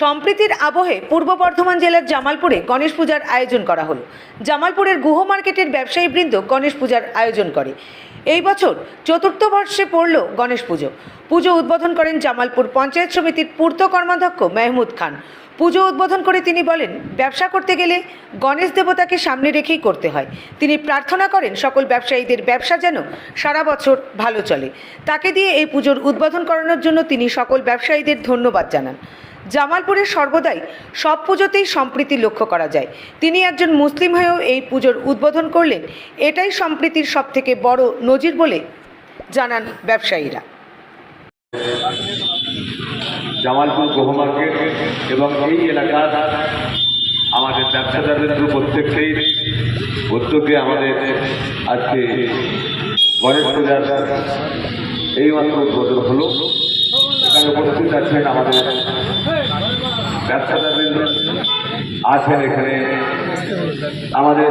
সম্প্রীতির আবহে পূর্ব বর্ধমান জেলার জামালপুরে গণেশ পূজার আয়োজন করা হলো। জামালপুরের গুহ মার্কেটের ব্যবসায়ীবৃন্দ গণেশ পূজার আয়োজন করে। এই বছর চতুর্থ বর্ষে পড়ল গণেশ পুজো। পুজো উদ্বোধন করেন জামালপুর পঞ্চায়েত সমিতির পূর্ত কর্মাধ্যক্ষ মেহমুদ খান। পুজো উদ্বোধন করে তিনি বলেন, ব্যবসা করতে গেলে গণেশ দেবতাকে সামনে রেখেই করতে হয়। তিনি প্রার্থনা করেন সকল ব্যবসায়ীদের ব্যবসা যেন সারা বছর ভালো চলে। তাকে দিয়ে এই পুজোর উদ্বোধন করানোর জন্য তিনি সকল ব্যবসায়ীদের ধন্যবাদ জানান। জামালপুরের সর্বদাই সব পুজোতেই সম্প্রীতি লক্ষ্য করা যায়। তিনি একজন মুসলিম হয়েও এই পুজোর উদ্বোধন করলেন। এটাই সম্প্রীতির সবথেকে বড় নজির বলে জানান ব্যবসায়ীরা। জামালপুর গহ মার্কেট এবং এই এলাকার আমাদের ব্যবসাদারদের প্রত্যেককেই উদ্যোগে আমাদের আজকে গণেশ পূজার এইমাত্র উদ্বোধন হলো। এখানে উপস্থিত আছেন আমাদের ব্যবসাদারদের আছেন এখানে। আমাদের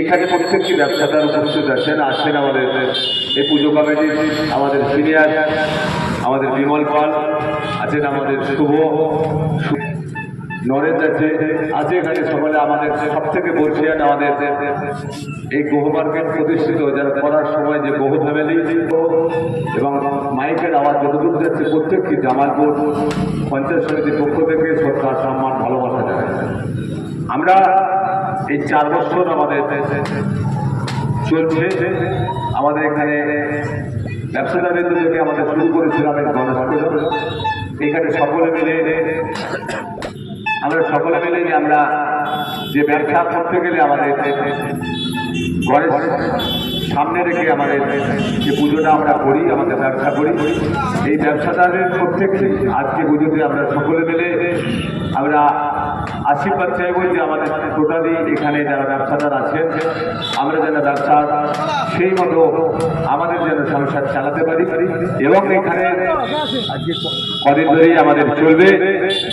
এখানে প্রত্যেকটি ব্যবসাদার উপস্থিত আছেন আসছেন আমাদের এই পুজো কমিটির আমাদের সিনিয়র, আমাদের বিমল পাল, আছেন আমাদের শুভ নরেন্দ্র আছে আছে এখানে সকলে আমাদের সব থেকে বলছিলেন আমাদের এই গহ মার্কেট প্রতিষ্ঠিত যারা করার সময় যে গহ ফ্যামিলি এবং মাইকের আওয়াজ যতদূর যাচ্ছে প্রত্যেকটি জামালপুর পঞ্চায়েত সমিতির পক্ষ থেকে সরকার সম্মান, ভালোবাসা জানায় আমরা এই চার বছর আমাদের চলছে। আমাদের এখানে ব্যবসাদারদের থেকে আমাদের শুরু করেছিলাম এই গণেশ এখানে সকলে মিলে, আমরা সকলে মিলে আমরা যে ব্যবসা করতে গেলে আমাদের ঘরের সামনে রেখে আমাদের যে পুজোটা আমরা করি, আমাদের ব্যবসা করি, এই ব্যবসাদারের প্রত্যেকে আজকে পুজোতে আমরা সকলে মিলে আমরা আশীর্বাদ চাইব যে আমাদের টোটালি এখানে যারা ব্যবসাদার আছেন, আমরা যেন ব্যবসা সেই মতো আমাদের যেন সংসার চালাতে পারি। এবং এখানে কদিন ধরেই আমাদের চলবে।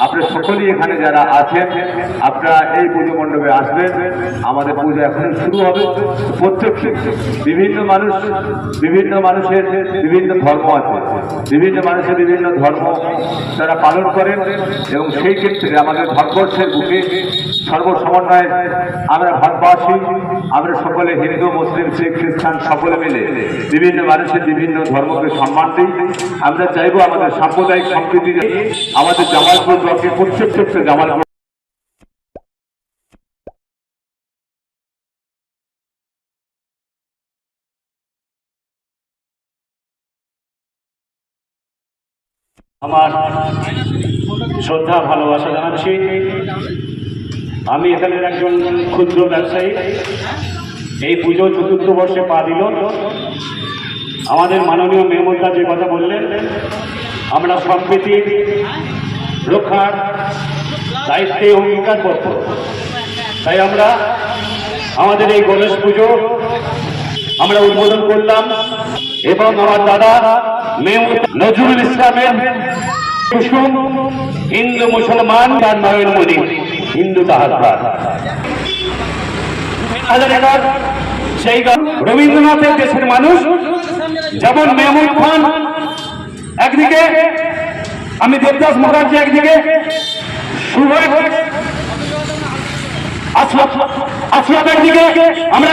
আপনারা সকলেই এখানে যারা আছেন, আপনারা এই পুজো মণ্ডপে আসবেন। আমাদের পুজো এখন শুরু হবে। প্রত্যেক বিভিন্ন মানুষ, বিভিন্ন মানুষের বিভিন্ন ধর্ম আছে। বিভিন্ন মানুষের বিভিন্ন ধর্ম তারা পালন করেন এবং সেই ক্ষেত্রে আমাদের ভারতবর্ষের বুকে সর্বসমন্বয়ে আমরা ভারতবাসী, আমরা সকলে হিন্দু, মুসলিম, শিখ, খ্রিস্টান সকলে মিলে বিভিন্ন মানুষের বিভিন্ন ধর্মকে সম্মান দিই। আমরা চাইব আমাদের সাম্প্রদায়িক সম্প্রীতি আমাদের জামালপুর ব্লকে প্রত্যেক ক্ষেত্রে জামালপুর আমার শ্রদ্ধা, ভালোবাসা জানাচ্ছি। আমি এখানের একজন ক্ষুদ্র ব্যবসায়ী। এই পুজো চতুর্থ বর্ষে পা দিল আমাদের মাননীয় মেহমুদা যে কথা বললেন, আমরা সম্প্রীতি রক্ষার দায়িত্বে অঙ্গীকার করব তাই আমরা আমাদের এই গণেশ পুজো আমরা উদ্বোধন করলাম এবং আমার দাদা নজরুল ইসলামের কুসুম হিন্দু মুসলমান তার নয়নমণি হিন্দু তাহার। হাজার সেই রবীন্দ্রনাথের দেশের মানুষ, যেমন মেহমুদ খান, একদিকে, আমি দেবদাস মুখার্জি একদিকে সুভাষ আসলাম একদিকে, আমরা